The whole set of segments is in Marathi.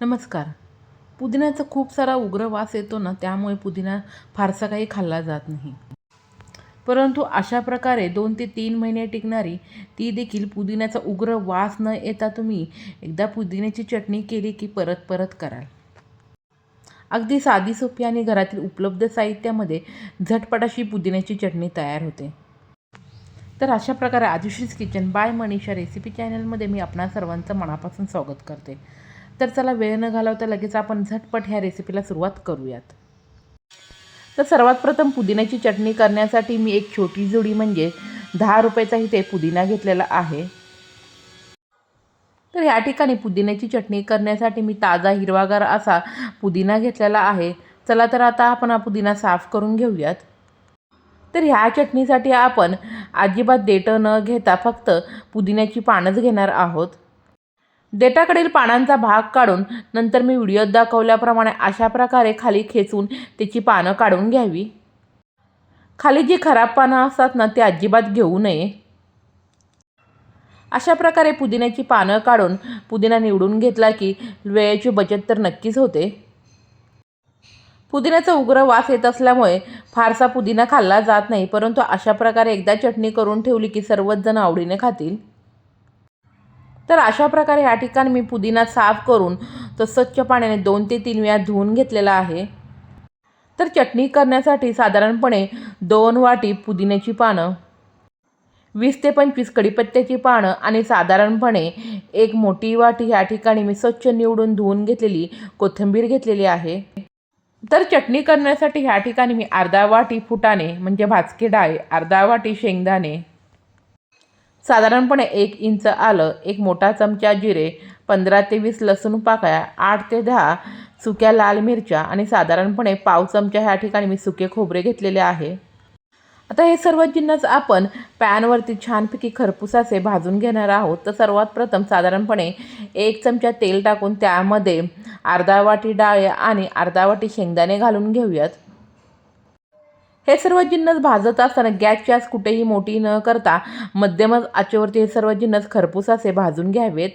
नमस्कार. पुदिन्याचा खूप सारा उग्र वास येतो ना त्यामुळे पुदिना फारसा काही खाल्ला जात नाही. परंतु अशा प्रकारे दोन ते तीन महिने टिकणारी ती देखील पुदिन्याचा उग्र वास न येता तुम्ही एकदा पुदिन्याची चटणी केली की परत परत कराल. अगदी साधी सोपी आणि घरातील उपलब्ध साहित्यामध्ये झटपट अशी पुदिन्याची चटणी तयार होते. तर अशा प्रकारे आदिशीज किचन बाय मनीषा रेसिपी चॅनलमध्ये मी आपणा सर्वांचं मनापासून स्वागत करते. तर चला वेळ न घालवता लगेच आपण झटपट ह्या रेसिपीला सुरुवात करूयात. तर सर्वात प्रथम पुदिन्याची चटणी करण्यासाठी मी एक छोटी जुडी म्हणजे दहा रुपयाचा इथे पुदिना घेतलेला आहे. तर ह्या ठिकाणी पुदिन्याची चटणी करण्यासाठी मी ताजा हिरवागार असा पुदिना घेतलेला आहे. चला तर आता आपण हा पुदिना साफ करून घेऊयात. तर ह्या चटणीसाठी आपण अजिबात देठं न घेता फक्त पुदिन्याची पानंच घेणार आहोत. देठाकडील पानांचा भाग काढून नंतर मी व्हिडिओत दाखवल्याप्रमाणे अशा प्रकारे खाली खेचून त्याची पानं काढून घ्यावी. खाली जी खराब पानं असतात ना ती अजिबात घेऊ नये. अशा प्रकारे पुदिन्याची पानं काढून पुदिना निवडून घेतला की वेळेची बचत तर नक्कीच होते. पुदिन्याचा उग्र वास येत असल्यामुळे फारसा पुदिना खाल्ला जात नाही परंतु अशा प्रकारे एकदा चटणी करून ठेवली की सर्वच जण आवडीने खातील. तर अशा प्रकारे ह्या ठिकाणी मी पुदिना साफ करून तो स्वच्छ पाण्याने दोन ते तीन वेळा धुवून घेतलेला आहे. तर चटणी करण्यासाठी साधारणपणे दोन वाटी पुदिन्याची पानं वीस ते पंचवीस कडीपत्त्याची पानं आणि साधारणपणे एक मोठी वाटी ह्या ठिकाणी मी स्वच्छ निवडून धुवून घेतलेली कोथिंबीर घेतलेली आहे. तर चटणी करण्यासाठी ह्या ठिकाणी मी अर्धा वाटी फुटाणे म्हणजे भाजके डाळ अर्धा वाटी शेंगदाणे साधारणपणे एक इंच आलं एक मोठा चमचा जिरे पंधरा ते वीस लसूण पाकळ्या आठ ते दहा सुक्या लाल मिरच्या आणि साधारणपणे पाव चमचा ह्या ठिकाणी मी सुके खोबरे घेतलेले आहे. आता हे सर्व जिन्नस आपण पॅनवरती छानपैकी खरपुसाचे भाजून घेणार आहोत. तर सर्वात प्रथम साधारणपणे एक चमचा तेल टाकून त्यामध्ये अर्धा वाटी डाळ आणि अर्धा वाटी शेंगदाणे घालून घेऊयात. हे सर्व जिन्नस भाजत असताना गॅस चॅस कुठेही मोठी न करता मध्यमच आचेवरती हे सर्व जिन्नस खरपूस असे भाजून घ्यावेत.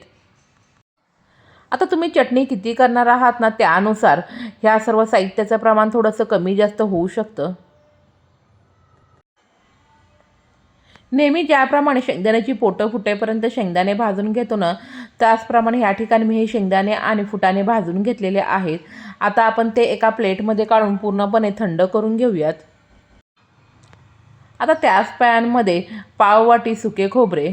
आता तुम्ही चटणी किती करणार आहात ना त्यानुसार ह्या सर्व साहित्याचं प्रमाण थोडंसं कमी जास्त होऊ शकतं. नेहमी ज्याप्रमाणे शेंगदाण्याची पोटं फुटेपर्यंत शेंगदाणे भाजून घेतो ना त्याचप्रमाणे ह्या ठिकाणी मी हे शेंगदाणे आणि फुटाणे भाजून घेतलेले आहेत. आता आपण ते एका प्लेटमध्ये काढून पूर्णपणे थंड करून घेऊयात. आता त्याच पॅनमध्ये पाववाटी सुके खोबरे.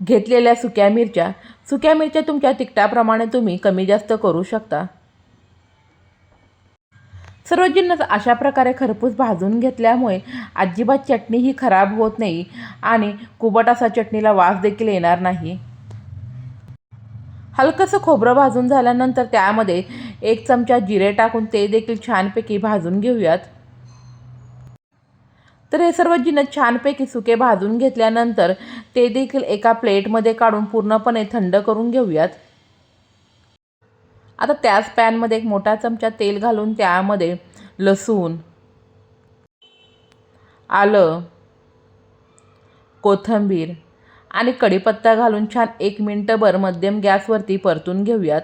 घेतलेल्या सुक्या मिरच्या. सुक्या मिरच्या तुमच्या तिखटाप्रमाणे तुम्ही कमी जास्त करू शकता. सर्व जिन्नस अशा प्रकारे खरपूस भाजून घेतल्यामुळे अजिबात चटणी ही खराब होत नाही आणि कुबट असा चटणीला वास देखील येणार नाही. हलकंसं खोबरं भाजून झाल्यानंतर त्यामध्ये एक चमचा जिरे टाकून ते देखील छानपैकी भाजून घेऊयात. तर हे सर्व जिनं छानपैकी सुके भाजून घेतल्यानंतर ते देखील एका प्लेटमध्ये काढून पूर्णपणे थंड करून घेऊयात. आता त्याच पॅनमध्ये एक मोठा चमचा तेल घालून त्यामध्ये लसूण आलं कोथिंबीर आणि कढीपत्ता घालून छान एक मिनटंभर मध्यम गॅसवरती परतून घेऊयात.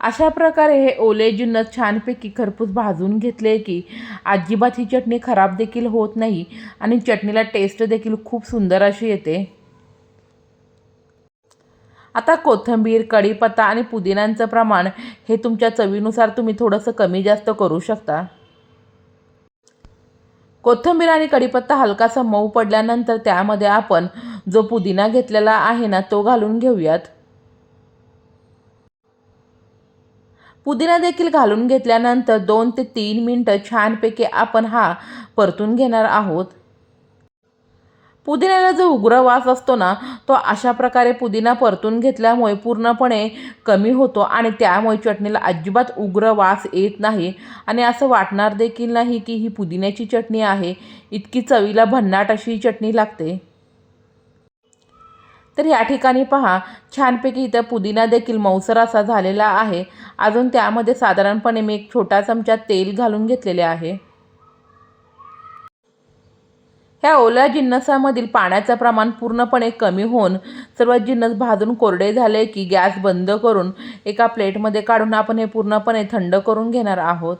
अशा प्रकारे हे ओले जिन्नस छानपैकी खरपूस भाजून घेतले की अजिबात ही चटणी खराब देखील होत नाही आणि चटणीला टेस्ट देखील खूप सुंदर अशी येते. आता कोथिंबीर कढीपत्ता आणि पुदिन्यांचं प्रमाण हे तुमच्या चवीनुसार तुम्ही थोडंसं कमी जास्त करू शकता. कोथिंबीर आणि कढीपत्ता हलकासा मऊ पडल्यानंतर त्यामध्ये आपण जो पुदिना घेतलेला आहे ना तो घालून घेऊयात. पुदिना देखील घालून घेतल्यानंतर दोन ते तीन मिनटं छानपैकी आपण हा परतून घेणार आहोत. पुदिन्याला जो उग्र वास असतो ना तो अशा प्रकारे पुदिना परतून घेतल्यामुळे पूर्णपणे कमी होतो आणि त्यामुळे चटणीला अजिबात उग्र वास येत नाही. आणि असं वाटणार देखील नाही की ही पुदिन्याची चटणी आहे. इतकी चवीला भन्नाट अशी चटणी लागते. तर या ठिकाणी पहा छानपैकी इथं पुदिना देखील मऊसर असा झालेला आहे. अजून त्यामध्ये साधारणपणे मी एक छोटा चमचा तेल घालून घेतलेले आहे. ह्या ओल्या जिन्नसामधील पाण्याचं प्रमाण पूर्णपणे कमी होऊन सर्व जिन्नस भाजून कोरडे झाले की गॅस बंद करून एका प्लेटमध्ये काढून आपण हे पूर्णपणे थंड करून घेणार आहोत.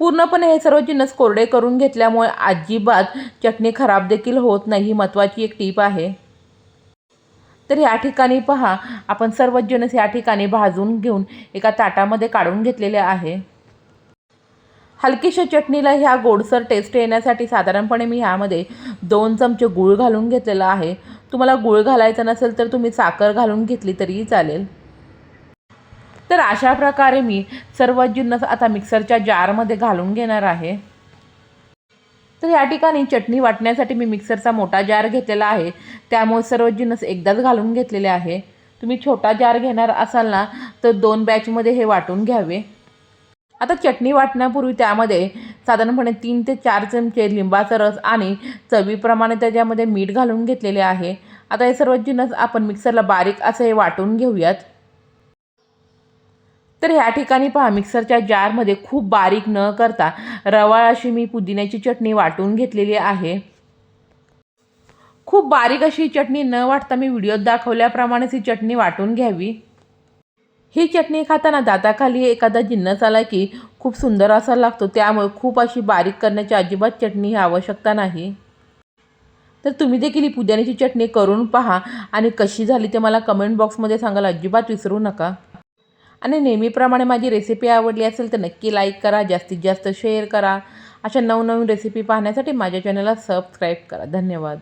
पूर्णपणे हे सर्व जिन्नस कोरडे करून घेतल्यामुळे अजिबात चटणी खराब देखील होत नाही ही महत्त्वाची एक टीप आहे. तर या ठिकाणी पहा आपण सर्व जिन्नस या ठिकाणी भाजून घेऊन एका ताटामध्ये काढून घेतलेले आहे. हलकीशा चटणीला ह्या गोडसर टेस्ट येण्यासाठी साधारणपणे मी ह्यामध्ये दोन चमचे गूळ घालून घेतलेला आहे. तुम्हाला गूळ घालायचा नसेल तर तुम्ही साखर घालून घेतली तरीही चालेल. तर अशा प्रकारे मी सर्व जिन्नस आता मिक्सरच्या जारमध्ये घालून घेणार आहे. तर या ठिकाणी चटणी वाटण्यासाठी मी मिक्सरचा मोठा जार घेतलेला आहे. त्यामुळे सर्व जिन्नस एकदाच घालून घेतलेले आहे. तुम्ही छोटा जार घेणार असाल ना तर दोन बॅचमध्ये हे वाटून घ्यावे. आता चटणी वाटण्यापूर्वी त्यामध्ये साधारणपणे तीन ते चार चमचे लिंबाचा रस आणि चवीप्रमाणे त्याच्यामध्ये मीठ घालून घेतलेले आहे. आता हे सर्व जिन्नस आपण मिक्सरला बारीक असं हे वाटून घेऊयात. तर ह्या ठिकाणी पहा मिक्सरच्या जारमध्ये खूप बारीक न करता रवाळ अशी मी पुदिन्याची चटणी वाटून घेतलेली आहे. खूप बारीक अशी चटणी न वाटता मी व्हिडिओत दाखवल्याप्रमाणेच ही चटणी वाटून घ्यावी. ही चटणी खाताना दाताखाली एखादा जिन्नस आला की खूप सुंदर असा लागतो त्यामुळे खूप अशी बारीक करण्याची अजिबात चटणी ही आवश्यकता नाही. तर तुम्ही देखील ही पुदिन्याची चटणी करून पहा आणि कशी झाली ते मला कमेंट बॉक्समध्ये सांगायला अजिबात विसरू नका. आणि नेहमीप्रमाणे माझी रेसिपी आवडली असेल तर नक्की लाईक करा जास्तीत जास्त शेअर करा. अशा नवनवीन रेसिपी पाहण्यासाठी माझ्या चॅनलला सबस्क्राईब करा. धन्यवाद.